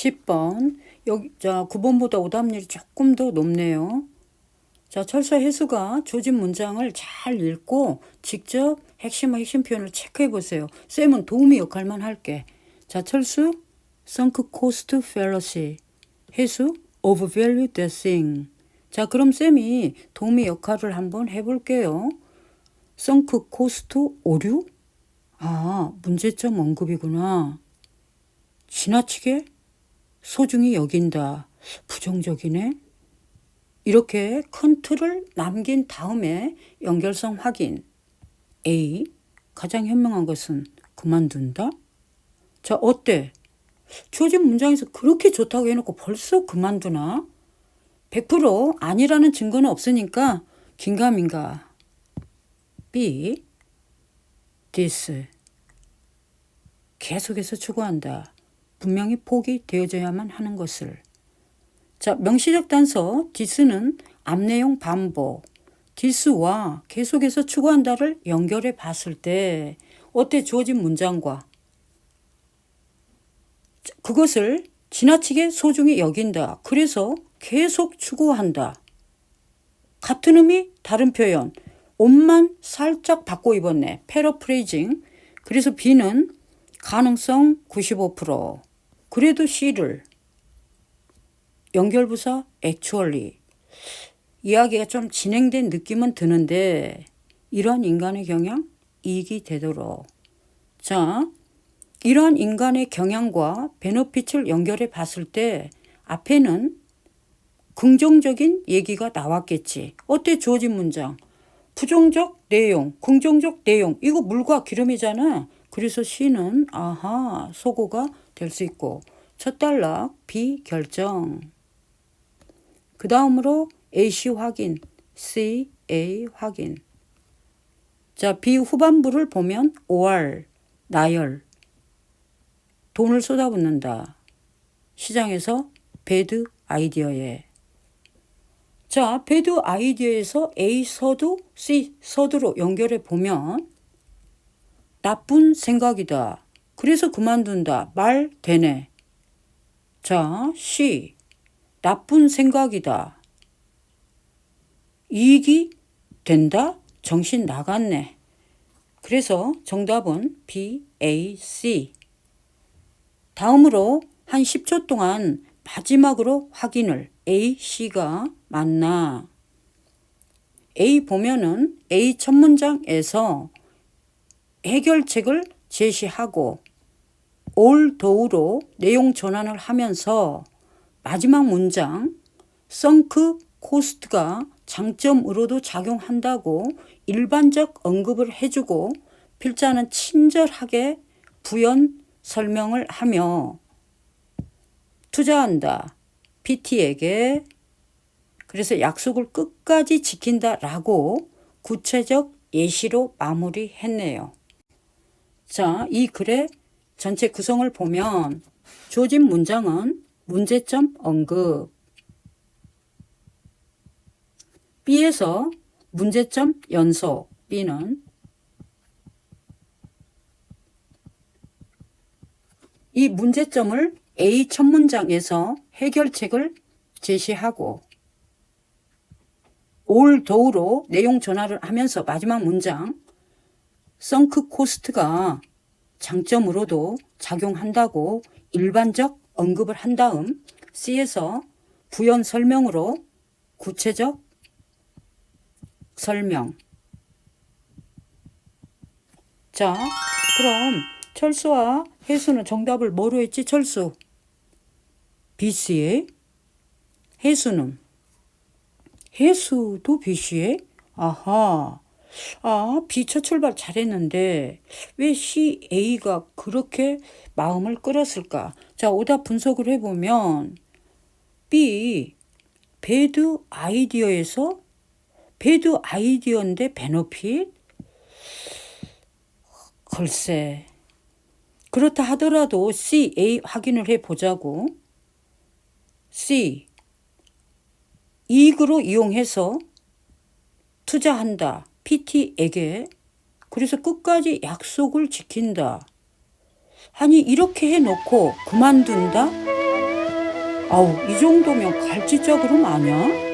10번. 여기, 자, 9번보다 오답률이 조금 더 높네요. 자, 철수 해수가 조진 문장을 잘 읽고 직접 핵심과 핵심 표현을 체크해 보세요. 쌤은 도우미 역할만 할게. 자, 철수, sunk cost fallacy. 해수, overvalue the thing. 자, 그럼 쌤이 도우미 역할을 한번 해볼게요. sunk cost 오류? 아, 문제점 언급이구나. 지나치게 소중히 여긴다. 부정적이네. 이렇게 큰 틀을 남긴 다음에 연결성 확인. A. 가장 현명한 것은 그만둔다? 자, 어때? 주어진 문장에서 그렇게 좋다고 해놓고 벌써 그만두나? 100% 아니라는 증거는 없으니까 긴가민가. B. this. 계속해서 추구한다. 분명히 포기 되어져야만 하는 것을. 자, 명시적 단서 this는 앞내용 반복. this와 계속해서 추구한다를 연결해 봤을 때 어때 주어진 문장과 자, 그것을 지나치게 소중히 여긴다. 그래서 계속 추구한다. 같은 의미 다른 표현. 옷만 살짝 바꿔 입었네. 패러프레이징. 그래서 B는 가능성 95%. 그래도 C를 연결부사 actually 이야기가 좀 진행된 느낌은 드는데 이러한 인간의 경향 이익이 되도록. 자 이러한 인간의 경향과 베너핏을 연결해 봤을 때 앞에는 긍정적인 얘기가 나왔겠지. 어때 주어진 문장? 부정적 내용 긍정적 내용. 이거 물과 기름이잖아. 그래서 C는 아하 소고가 될 수 있고 첫 단락 B 결정 그 다음으로 AC 확인, CA 확인. 자, B 후반부를 보면 OR, 나열. 돈을 쏟아붓는다. 시장에서 배드 아이디어에. 자, 배드 아이디어에서 A 서두, C 서두로 연결해 보면 나쁜 생각이다. 그래서 그만둔다. 말 되네. 자, C. 나쁜 생각이다. 이익이 된다? 정신 나갔네. 그래서 정답은 B, A, C. 다음으로 한 10초 동안 마지막으로 확인을 A, C가 맞나. A 보면은 A 첫 문장에서 해결책을 제시하고 올 도우로 내용 전환을 하면서 마지막 문장 썬크 코스트가 장점으로도 작용한다고 일반적 언급을 해주고 필자는 친절하게 부연 설명을 하며 투자한다. PT에게 그래서 약속을 끝까지 지킨다 라고 구체적 예시로 마무리했네요. 자, 이 글의 전체 구성을 보면 주어진 문장은 문제점 언급 B에서 문제점 연속 B는 이 문제점을 A 첫 문장에서 해결책을 제시하고 올 도우로 내용 전환을 하면서 마지막 문장 썬크 코스트가 장점으로도 작용한다고 일반적 언급을 한 다음 C에서 부연 설명으로 구체적 설명. 자, 그럼 철수와 해수는 정답을 뭐로 했지? 철수. BC에 해수는 해수도 BC에 아하. 아, B 첫 출발 잘했는데 왜 CA가 그렇게 마음을 끌었을까? 자, 오답 분석을 해보면 B 배드 아이디어에서 배드 아이디어인데 베너핏? 글쎄. 그렇다 하더라도 CA 확인을 해보자고. C. 이익으로 이용해서 투자한다. PT에게. 그래서 끝까지 약속을 지킨다. 아니, 이렇게 해놓고 그만둔다? 아우 이 정도면 그럼 아니야?